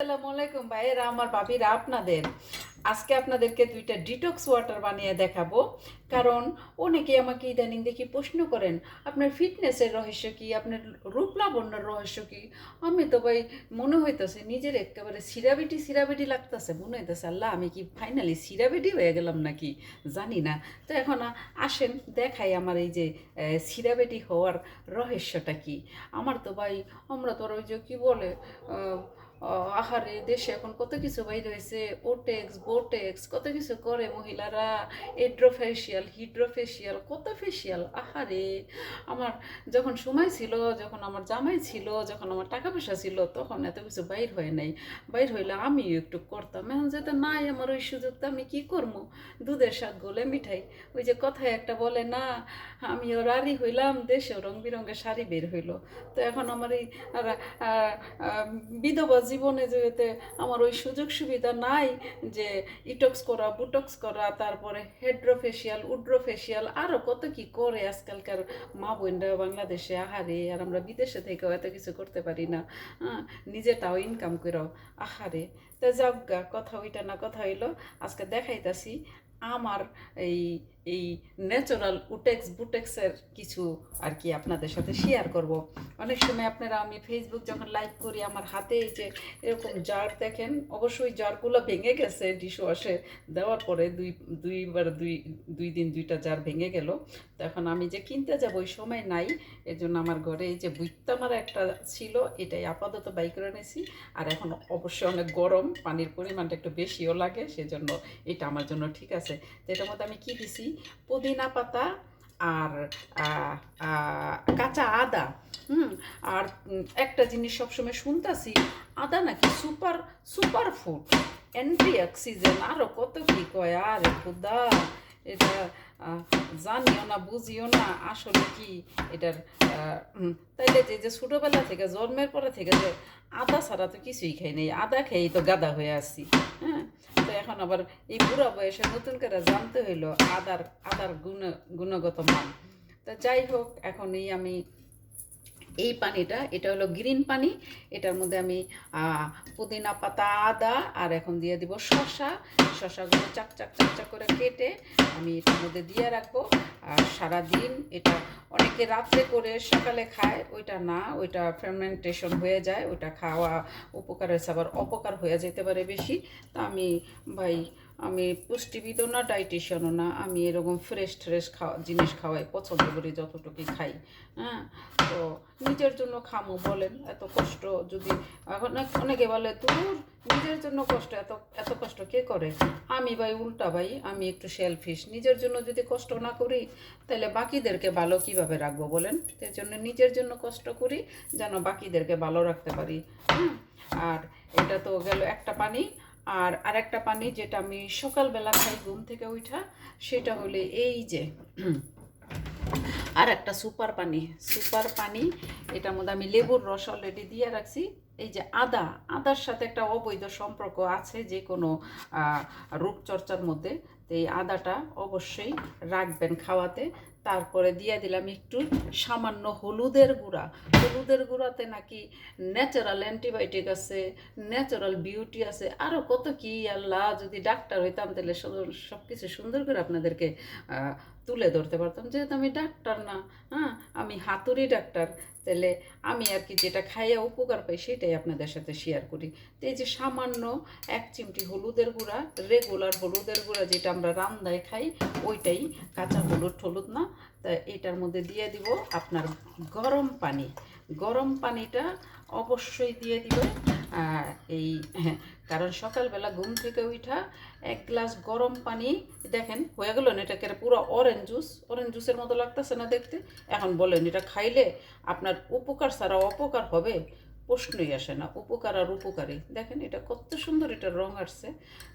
আসসালামু আলাইকুম ভাইয়েরা, আমার আপনাদের। আজকে আপনাদেরকে দুইটা ডিটক্স ওয়াটার বানিয়ে দেখাবো। কারণ অনেকে আমাকে ইদানিং দেখি প্রশ্ন করেন, আপনার ফিটনেসের রহস্য কি? আপনার রূপ লাবণ্যের রহস্য কি? আমি তো ভাই মনে হইতেছে নিজের একেবারে সিরাবিটি সিরাবিটি লাগতেছে, মনে হইতেছে, আল্লাহ, আমি কি ফাইনালি সিরাবিটি হয়ে গেলাম নাকি? জানি না। তো এখন আসেন, দেখাই আমার এই যে সিরাবিটি হওয়ার রহস্যটা কি? আমার তো ভাই, আমরা তো ওই যে কি বলে আহারে, দেশে এখন কত কিছু বাইর হয়েছে ওটেক্স বোটেক্স কত কিছু করে মহিলারা এড্রোফেশিয়াল হিড্রোফেশিয়াল কত ফেশিয়াল আহারে। আমার যখন সময় ছিল, যখন আমার জামাই ছিল, যখন আমার টাকা পয়সা ছিল, তখন এত কিছু বাইর হয় নাই। বাইর হইলে আমিও একটু করতাম। এখন যেটা নাই আমার ওই সুযোগটা, আমি কি করব? দুধের শাক গোলে মিঠাই। ওই যে কথায় একটা বলে না, আমিও রারি হইলাম দেশে রং বিরঙ্গের শাড়ি বের হইল। তো এখন আমার এই বিধবা জীবনে যেতে আমার ওই সুযোগ সুবিধা নাই যে ইটক্স করা, বুটক্স করা, তারপরে হেড্রোফেশিয়াল, উড্রোফেশিয়াল আরও কত কি করে আজকালকার মা বোনরা বাংলাদেশে, আহারে, আর আমরা বিদেশে থেকেও এত কিছু করতে পারি না। নিজেটাও ইনকাম করো আহারে। তা যাক কথা ওইটা না কথা হইল, আজকে দেখাইতাছি আমার এই এই ন্যাচারাল উটেক্স বুটেক্সের কিছু আর কি আপনাদের সাথে শেয়ার করব। অনেক সময় আপনারা আমি ফেসবুক যখন লাইভ করি, আমার হাতে এই যে এরকম জার দেখেন, অবশ্যই জারগুলো ভেঙে গেছে ডিশ ওয়াশে দেওয়ার পরে দুই, দুইবার দুই দুই দিন দুইটা জার ভেঙে গেল। তো এখন আমি যে কিনতে যাব, ওই সময় নাই। এর জন্য আমার ঘরে এই যে বুইত্তামার একটা ছিল, এটাই আপাতত বাই করে নিয়েছি আর এখন অবশ্যই অনেক গরম, পানির পরিমাণটা একটু বেশিও লাগে, সেজন্য এটা আমার জন্য ঠিক আছে। তো এটার মধ্যে আমি কি দিছি? পুদিনা পাতা আর কাঁচা আদা। হুম, আর একটা জিনিস সবসময় শুনতাছি, আদা নাকি super super food. Anti oxygen আরও কত কি কয়, আরে খুদা। এটা জানিও না, বুঝিও না আসলে কি এটার তাইলে যে যে ছোটোবেলা থেকে, জন্মের পরে থেকে যে আদা ছাড়া তো কিছুই খাই নেই, আদা খেয়েই তো গাদা হয়ে আসি হ্যাঁ? তো এখন আবার এই বুড়া বয়সে নতুন করে জানতে হইল আদার আদার গুণ, গুণগত মান। তা যাই হোক, এখন এই আমি এই পানিটা, এটা হলো গ্রিন পানি। এটার মধ্যে আমি পুদিনা পাতা, আদা, আর এখন দিয়ে দিব শসা। শসাগুলো চাক চাক চাক চাক করে কেটে আমি এটার মধ্যে দিয়ে রাখব। আর সারাদিন এটা অনেকে রাত্রে করে, সকালে খায়, ওইটা না, ওইটা ফেরমেন্টেশন হয়ে যায়, ওইটা খাওয়া উপকার হয়েছে আবার অপকার হয়ে যেতে পারে বেশি। তা আমি ভাই আমি পুষ্টিবিদও না ডাইটিশিয়ানও না, আমি এরকম ফ্রেশ ফ্রেশ খাওয়া, জিনিস খাওয়াই, পছন্দ করি, যতটুকুই খাই হ্যাঁ? তো নিজের জন্য খামো বলেন, এত কষ্ট যদি, এখন অনেক- অনেকে বলে, তোর নিজের জন্য কষ্ট, এত এত কষ্ট কে করে? আমি ভাই, উল্টা ভাই, আমি একটু সেলফিশ নিজের জন্য যদি কষ্ট না করি, তাহলে বাকিদেরকে ভালো কীভাবে রাখব বলেন? এর জন্য নিজের জন্য কষ্ট করি, যেন বাকিদেরকে ভালো রাখতে পারি হ্যাঁ? আর এটা তো গেল একটা পানি আর আরেকটা পানি যেটা আমি সকালবেলা খাই ঘুম থেকে উঠা, সেটা হলে এই যে, আর একটা সুপার পানি। সুপার পানি, এটার মধ্যে আমি লেবুর রস অলরেডি দিয়ে রাখছি। এই যে আদা, আদার সাথে একটা অবৈধ সম্পর্ক আছে যে কোনো রূপচর্চার মধ্যে। তো এই আদাটা অবশ্যই রাখবেন খাওয়াতে। তারপরে দিয়ে দিলাম একটু সামান্য হলুদের গুঁড়া। হলুদের গুঁড়াতে নাকি ন্যাচারাল অ্যান্টিবায়োটিক আছে ন্যাচারাল বিউটি আছে। আরও কত কি আল্লাহ, যদি ডাক্তার হইতাম তাহলে সব কিছু সুন্দর করে আপনাদেরকে তুলে ধরতে পারতাম। যেহেতু আমি ডাক্তার না হ্যাঁ আমি হাতুড়ি ডাক্তার, তাহলে আমি আর কি যেটা খাইয়া উপকার পাই সেটাই আপনাদের সাথে শেয়ার করি। তো এই যে সামান্য এক চিমটি হলুদের গুঁড়া রেগুলার হলুদের গুঁড়া যেটা আমরা রান্দায় খাই, ওইটাই কাঁচা হলুদ হলুদ না। তা এটার মধ্যে দিয়ে দিব আপনার গরম পানি। গরম পানিটা অবশ্যই দিয়ে দিবে। এই হ্যাঁ কারণ সকালবেলা ঘুম থেকে উঠা এক গ্লাস গরম পানি, দেখেন, হয়ে গেল না? এটাকে পুরো অরেঞ্জ জুস অরেঞ্জ জুসের মতো লাগতেছে না দেখতে? এখন বলেন, এটা খাইলে আপনার উপকার ছাড়া অপকার হবে? প্রশ্নই আসে না, উপকার আর উপকারী দেখেন, এটা কত সুন্দর এটার রং আসছে।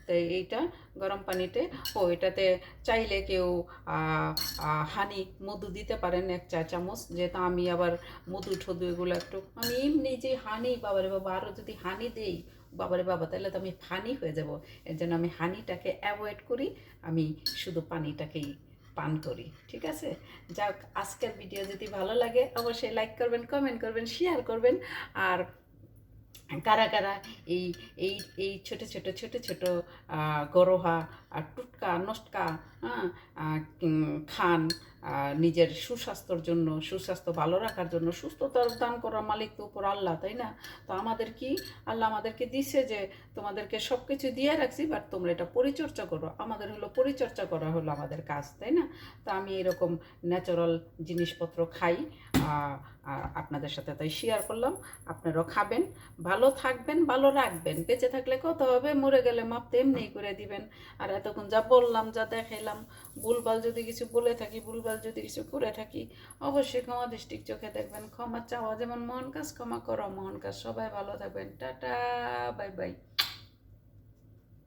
তাই এইটা গরম পানিতে, ও এটাতে চাইলে কেউ হানি, মধু দিতে পারেন এক চা চামচ। যেহেতু আমি আবার মধু ঠধু এগুলো একটু, আমি এমনি যে হানি, বাবারে বাবা আরও যদি হানি দেই, বাবারে বাবা, তাহলে তো আমি ফানি হয়ে যাব। এর জন্য আমি হানিটাকে অ্যাভয়েড করি, আমি শুধু পানিটাকেই পান করি, ঠিক আছে? যাক, আজকের ভিডিও যদি ভালো লাগে, অবশ্যই লাইক করবেন কমেন্ট করবেন শেয়ার করবেন, আর কারা কারা এই এই এই ছোট ছোট ছোট ছোট গরহা আর টুটকা নস্টকা হ্যাঁ খান নিজের সুস্বাস্থ্যর জন্য, সুস্বাস্থ্য ভালো রাখার জন্য, সুস্থতার দান করার মালিক তো উপর আল্লাহ, তাই না? তো আমাদের কি? আল্লাহ আমাদেরকে দিছে যে তোমাদেরকে সব কিছু দিয়ে রাখছি বাট তোমরা এটা পরিচর্যা করো। আমাদের হলো পরিচর্যা করা হলো আমাদের কাজ, তাই না? তো আমি এরকম ন্যাচারাল জিনিসপত্র খাই আপনাদের সাথে তাই শেয়ার করলাম। আপনারাও খাবেন, ভালো থাকবেন, ভালো রাখবেন। বেঁচে থাকলে কত হবে? মরে গেলে মাপ তো এমনিই করে দিবেন। আর এতক্ষণ যা বললাম, যা দেখাইলাম, ভুলভাল যদি কিছু বলে থাকি, ভুলভাল যদি কিছু করে থাকি, অবশ্যই ক্ষমা দৃষ্টিক চোখে দেখবেন। ক্ষমা চাওয়া যেমন মহান কাজ, ক্ষমা করো মহান কাজ। সবাই ভালো থাকবেন। Tata, bye bye.